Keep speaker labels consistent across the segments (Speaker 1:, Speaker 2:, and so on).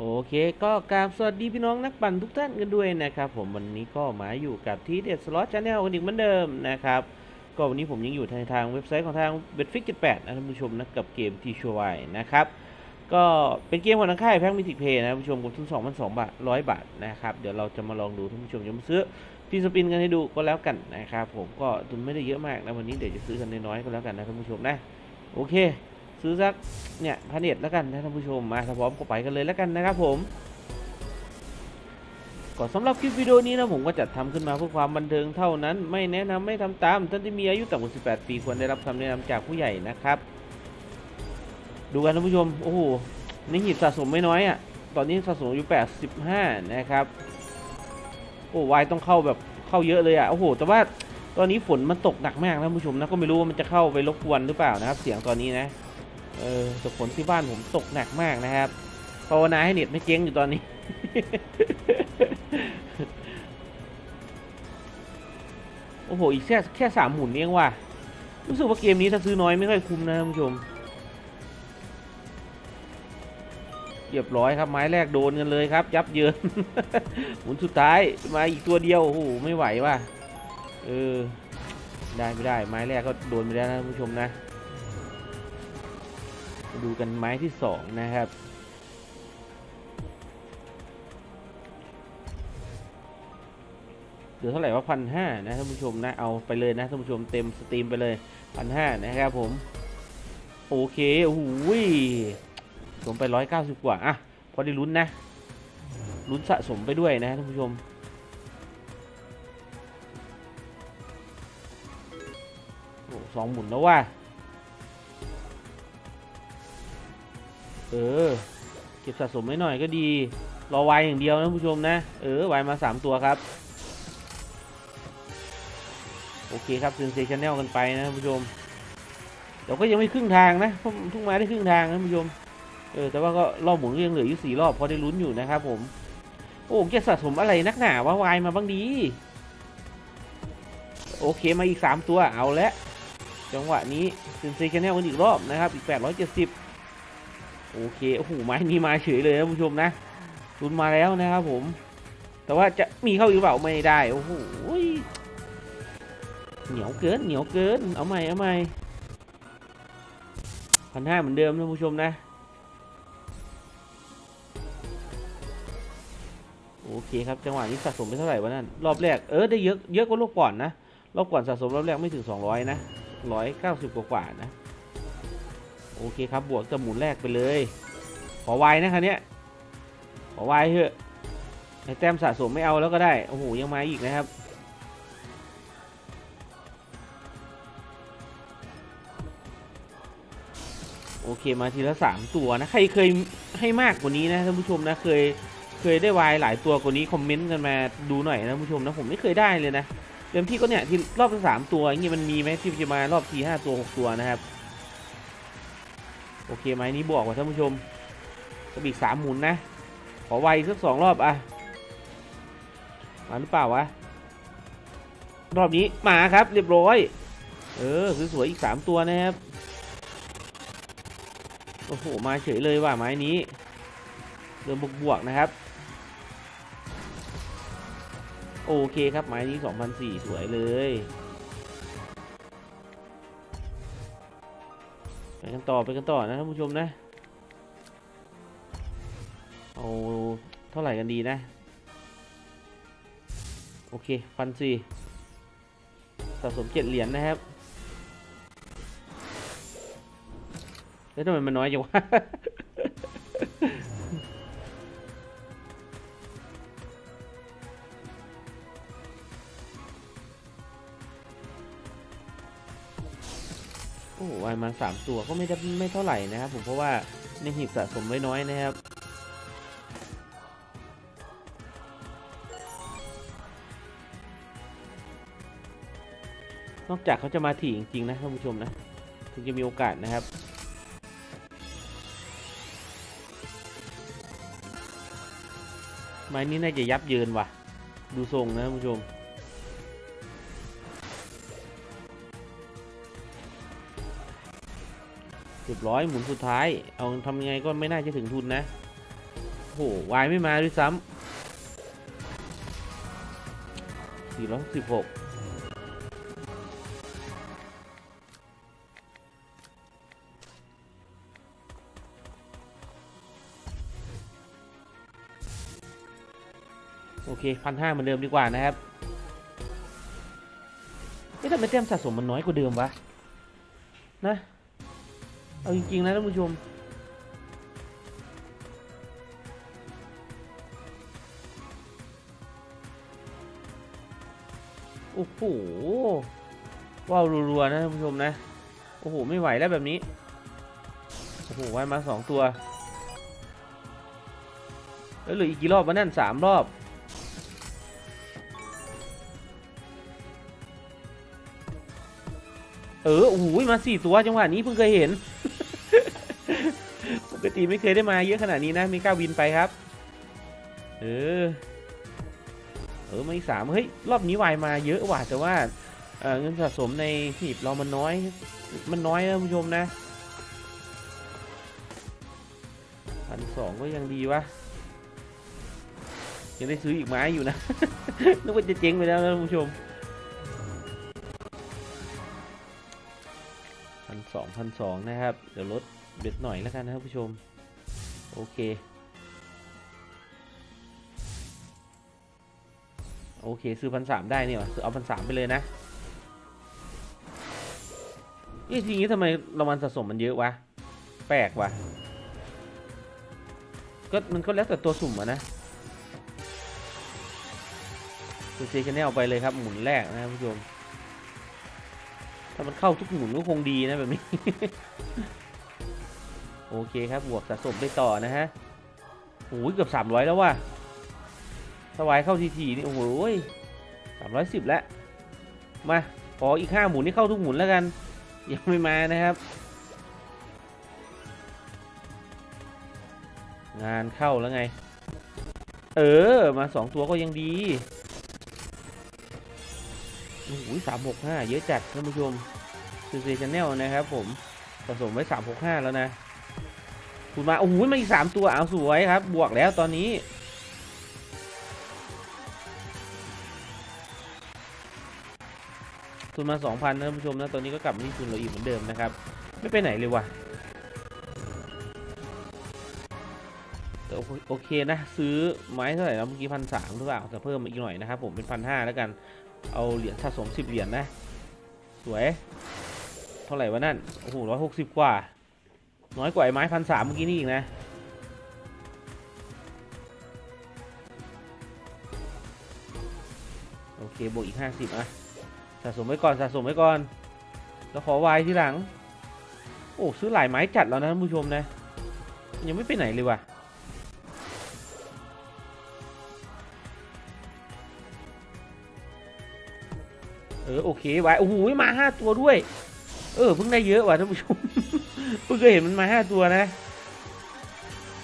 Speaker 1: โอเคก็กราบสวัสดีพี่น้องนักปั่นทุกท่านกันด้วยนะครับผมวันนี้ก็มาอยู่กับที่เด็ดสล็อตชาแนลกันอีกเหมือนเดิมนะครับก็วันนี้ผมยังอยู่ทางทางเว็บไซต์ของทาง b e t f i x 78นะท่านผู้ชมนะกับเกมทีชัวร์นะครับก็เป็นเกมของทางค่ายแพ็กมิติเพย์นะท่านผู้ชมกดทุน2 2 0 0บาท100บาทนะครับเดี๋ยวเราจะมาลองดูท่านผู้ชมจะมาซื้อทีสปินกันให้ดูก็แล้วกันนะครับผมก็ทุนไม่ได้เยอะมากนะวันนี้เดี๋ยวจะซื้อกันน้อยๆก็แล้วกันนะท่านผู้ชมนะโอเค ซื้อสักเนี่ยพันเอ็ดแล้วกันนะท่านผู้ชมมาถ้าพร้อมก็ไปกันเลยแล้วกันนะครับผมก็สำหรับคลิปวิดีโอนี้นะผมก็จัดทำขึ้นมาเพื่อความบันเทิงเท่านั้น ไม่แนะนำไม่ทำตามท่านที่มีอายุต่ำกว่า 18 ปีควรได้รับคำแนะนำจากผู้ใหญ่นะครับ ดูกันท่านผู้ชม โอ้โหนี่หีบสะสมไม่น้อยอะ ตอนนี้สะสมอยู่ 85 นะครับ โอ้วายต้องเข้าแบบเข้าเยอะเลยอะ โอ้โห แต่ว่าตอนนี้ฝนมันตกหนักมากนะท่านผู้ชมนะก็ไม่รู้ว่ามันจะเข้าไปรบกวนหรือเปล่านะครับ เสียงตอนนี้นะ เออแต่ฝนที่บ้านผมตกหนักมากนะครับภาวนาให้เน็ตไม่เจ๊งอยู่ตอนนี้ โอ้โห อีกแค่แค่สามหมุนเองว่ะ รู้สึกว่าเกมนี้ถ้าซื้อน้อยไม่ค่อยคุ้มนะท่านผู้ชม เรียบร้อยครับไม้แรกโดนกันเลยครับ ยับเยิน หมุนสุดท้ายมาอีกตัวเดียว โอ้โห ไม่ไหวว่ะ เออ ได้ไม่ได้ ไม้แรกก็โดนไปแล้วนะท่านผู้ชมนะ ดูกันไม้ที่สองนะครับ เหลือเท่าไหร่ว่าพันห้านะท่านผู้ชมนะ เอาไปเลยนะท่านผู้ชมเต็มสตรีมไปเลยพันห้านะครับผม โอเคโอ้โหสมไปร้อยเก้าสิบกว่า อะ พอได้ลุ้นนะลุ้นสะสมไปด้วยนะท่านผู้ชมสองหมุนแล้วว่ะ เออ เก็บสะสมไว้หน่อยก็ดี รอไวอย่างเดียวนะผู้ชมนะ เออไวายมา3ตัวครับ โอเคครับเซนเซชันแนลกันไปนะผู้ชมเราก็ยังไม่ครึ่งทางนะทุ่งมาได้ครึ่งทางนะผู้ชม เออแต่ว่าก็รอบหมุนยังเหลืออยู่สี่รอบพอได้ลุ้นอยู่นะครับผม โอ้เก็บสะสมอะไรนักหนาวะวายมาบ้างดี โอเคมาอีก 3 ตัวเอาละจังหวะนี้เซนเซชันแนลกันอีกรอบนะครับอีก 870 โอเคโอ้โหไม้นี้มาเฉยเลยนะผู้ชมนะรุนมาแล้วนะครับผม แต่ว่าจะมีเข้าอีกหรือเปล่าไม่ได้โอ้โหเหนียวเกินเหนียวเกินเอาใหม่เอาใหม่พันห้าเหมือนเดิมนะผู้ชมนะโอเคครับจังหวะนี้สะสมไปเท่าไหร่วะนั่นรอบแรกเออได้เยอะเยอะกว่ารอบก่อนนะรอบก่อนสะสมรอบแรกไม่ถึง 200 นะ 190 กว่ากว่านะ โอเคครับบวกกับหมุนแรกไปเลย ขอวายนะคันเนี้ยขอวายเถอะไอแต้มสะสมไม่เอาแล้วก็ได้ โอ้โห ยังมาอีกนะครับ โอเคมาทีละสามตัวนะ ใครเคยให้มากกว่านี้นะท่านผู้ชมนะเคยเคยได้วายหลายตัวกว่านี้คอมเมนต์กันมาดูหน่อยนะท่านผู้ชมนะผมไม่เคยได้เลยนะเต็มที่ก็เนี่ยที่รอบละสามตัวอย่างเงี้ยมันมีไหมที่จะมารอบทีห้าตัวหกตัวนะครับ โอเคไหมนี้บวกกว่าท่านผู้ชมก็อีกสามหมุนนะ ขอไวสักสองรอบอะมาหรือเปล่าวะรอบนี้มาครับเรียบร้อย เออสวยๆอีกสามตัวนะครับโอ้โหมาเฉยเลยว่ะไม้นี้เริ่มบวกๆนะครับ โอเคครับไม้นี้2,004สวยเลย กันต่อไปกันต่อนะท่านผู้ชมนะเอาเท่าไหร่กันดีนะ โอเคพันสี่สะสมเจ็ดเหรียญนะครับแล้วทำไมมันน้อยจังวะ มาสามตัวก็ไม่ได้ไม่เท่าไหร่นะครับ ผมเพราะว่าในหีบสะสมไว้น้อยนะครับนอกจากเขาจะมาถี่จริงๆนะท่านผู้ชมนะถึงจะมีโอกาสนะครับ ไม้นี้น่าจะยับเยินว่ะ ดูทรงนะท่านผู้ชม เรียบร้อยหมุนสุดท้าย เอาทำยังไงก็ไม่น่าจะถึงทุนนะโหวายไม่มาด้วยซ้ำสี่ร้อยสิบหกโอเคพันห้าเหมือนเดิมดีกว่านะครับเอ๊ะทำไมแต้มสะสมมันน้อยกว่าเดิมวะ นะ เอาจริงๆนะท่านผู้ชม โอ้โห ว้าวรัวๆนะท่านผู้ชมนะ โอ้โห ไม่ไหวแล้วแบบนี้ โอ้โหว่ายมาสองตัว แล้วเหลืออีกกี่รอบวะนั่นสามรอบเออโอ้โหมาสี่ตัวจังหวะนี้เพิ่งเคยเห็น กติไม่เคยได้มาเยอะขนาดนี้นะมีก้าวินไปครับ เออ เออไมาอีกสามเฮ้ย รอบนี้วายมาเยอะว่ะแต่ว่าเออเงินสะสมในหีบเรามันน้อย มันน้อยนะคุณผู้ชมนะพันสองก็ยังดีวะยังได้ซื้ออีกไม้อยู่นะ นึกว่าจะเจ๊งไปแล้วนะคุณผู้ชมพันสองพันสองนะครับ เดี๋ยวลด เบ็ดหน่อยแล้วกันนะครับผู้ชม โอเค โอเค ซื้อพันสามได้นี่หวะซื้อเอาพันสามไปเลยนะเอ๊ะทีนี้ทำไมรางวัลสะสมมันเยอะวะ แปลกวะก็มันก็แล้วแต่ตัวสุ่มอะนะคุณเจชแนลไปเลยครับหมุนแรกนะครับผู้ชม ถ้ามันเข้าทุกหมุนก็คงดีนะแบบนี้ โอเคครับบวกสะสมไปต่อนะฮะโอ้ยเกือบสามร้อยแล้วว่ะสวายเข้าทีทีนี่โอ้โหสามร้อยสิบแล้วมาขออีกห้าหมุนนี่เข้าทุกหมุนแล้วกัน ยังไม่มานะครับ งานเข้าแล้วไง เออมาสองตัวก็ยังดีโอ้โหสามหกห้าเยอะจัดท่านผู้ชมคือเซชแนลนะครับผมผสมไว้สามหกห้าแล้วนะ คุณมาโอ้โหมาอีกสามตัวเอาสวยครับ บวกแล้วตอนนี้ ทุนมา2,000นะท่านผู้ชมนะตอนนี้ก็กลับมาที่ทุนเราอีกเหมือนเดิมนะครับ ไม่ไปไหนเลยว่ะแต่โอเคนะ ซื้อไม้เท่าไหร่แล้วเมื่อกี้พันสามหรือเปล่าแต่เพิ่มอีกหน่อยนะครับผมเป็นพันห้าแล้วกัน เอาเหรียญสะสมสิบเหรียญนะ สวย เท่าไหร่วะนั่นโอ้โหร้อยหกสิบกว่า น้อยกว่าไม้พันสามเมื่อกี้นี่อีกนะ โอเค บวกอีกห้าสิบอะสะสมไว้ก่อนสะสมไว้ก่อน แล้วขอวายทีหลัง โอ้ซื้อหลายไม้จัดแล้วนะท่านผู้ชมนะ ยังไม่ไปไหนเลยว่ะเออโอเควายโอ้โหมาห้าตัวด้วย เออเพิ่งได้เยอะว่ะท่านผู้ชม เพิ่งเคยเห็นมันมาห้าตัวนะ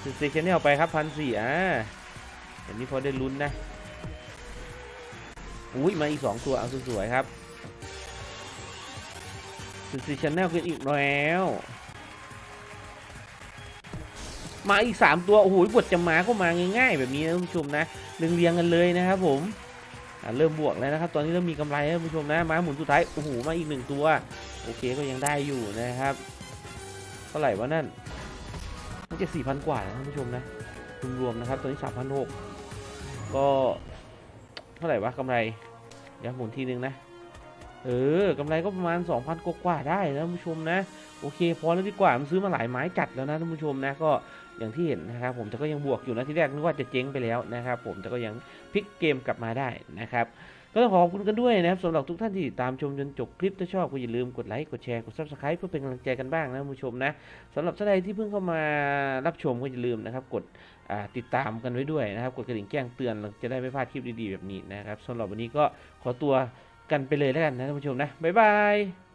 Speaker 1: สเตชันแนลไปครับพันสี่อะอันนี้พอได้ลุ้นนะ อุ้ยมาอีกสองตัวเอาสวยๆครับสิชแนลขึ้นอีกแล้ว มาอีกสามตัว โอ้โหบทจะมาก็มาง่ายๆ แบบนี้นะท่านผู้ชมนะเรียงเรียงๆกันเลยนะครับผมเริ่มบวกแล้วนะครับ ตอนนี้เริ่มมีกำไรแล้วผู้ชมนะ มาหมุนสุดท้าย โอ้โห มาอีกหนึ่งตัว โอเคก็ยังได้อยู่นะครับ เท่าไหร่วะนั่นน่าจะสี่พันกว่านะท่านผู้ชมนะรวมๆนะครับตอนนี้สามพันหกก็เท่าไหร่วะกำไรเดี๋ยวหมุนทีนึงนะเออกำไรก็ประมาณ 2,000 กว่าได้นะท่านผู้ชมนะ โอเค พอแล้วดีกว่ามันซื้อมาหลายไม้จัดแล้วนะท่านผู้ชมนะก็อย่างที่เห็นนะครับ ผมแต่ก็ยังบวกอยู่นะที่แรกนึกว่าจะเจ๊งไปแล้วนะครับ ผมแต่ก็ยังพลิกเกมกลับมาได้นะครับ ก็ต้องขอบคุณกันด้วยนะครับสำหรับทุกท่านที่ตามชมจนจบคลิปถ้าชอบก็อย่าลืมกดไลค์กดแชร์กด subscribe เพื่อเป็นกำลังใจกันบ้างนะผู้ชมนะสำหรับท่านใดที่เพิ่งเข้ามารับชมก็อย่าลืมนะครับกดติดตามกันไว้ด้วยนะครับ กดกระดิ่งแจ้งเตือนจะได้ไม่พลาดคลิปดีๆแบบนี้นะครับสำหรับวันนี้ก็ขอตัวกันไปเลยแล้วกันนะท่านผู้ชมนะบ๊ายบาย